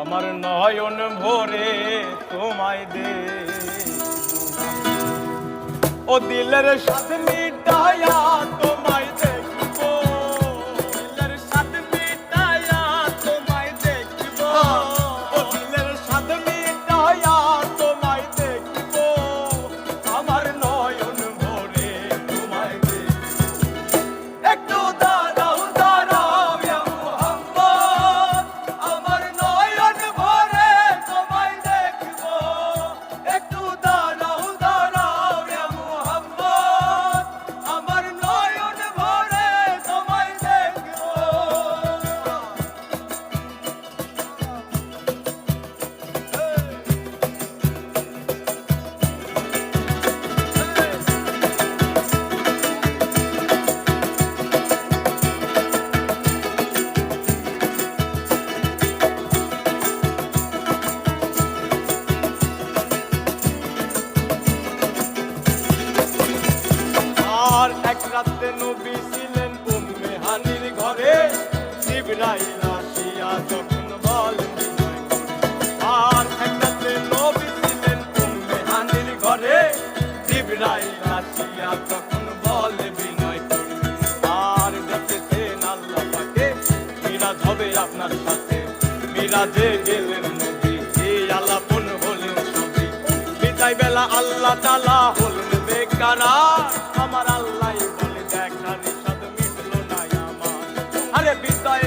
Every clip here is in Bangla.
আমার নয়ন ভরে তোমায় দে। ও দিলের সাথে মিটায়া তোমায় মিরাজে গেলেন নবী এই আলাপন হলেন সবই। বিদায় বেলা আল্লাহ তালা হলেন বেকারা। আমার আল্লাহ বলে দেখার সাদ মিটল না আমার। আরে বিদায়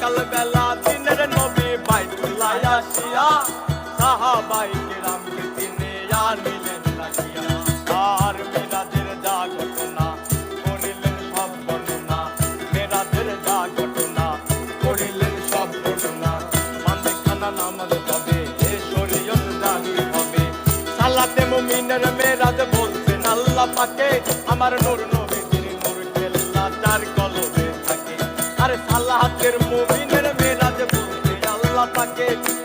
সকাল দিনের নবী বাইতুল্লাহ আসিয়া, সাহাবাই কেরামকে তিনি আনিলেন রাখিয়া। আর মেরাদের যা ঘটনা, করিলেন সব ঘটনা মেরাদের যা ঘটনা, করিলেন সব ঘটনা মান্দে নামাজ হবে, এ শরীয়ত জারি হবে। সালাতে মুমিনের মেরাজ বলছেন, আল্লাহ পাকে আমার নূর pockets.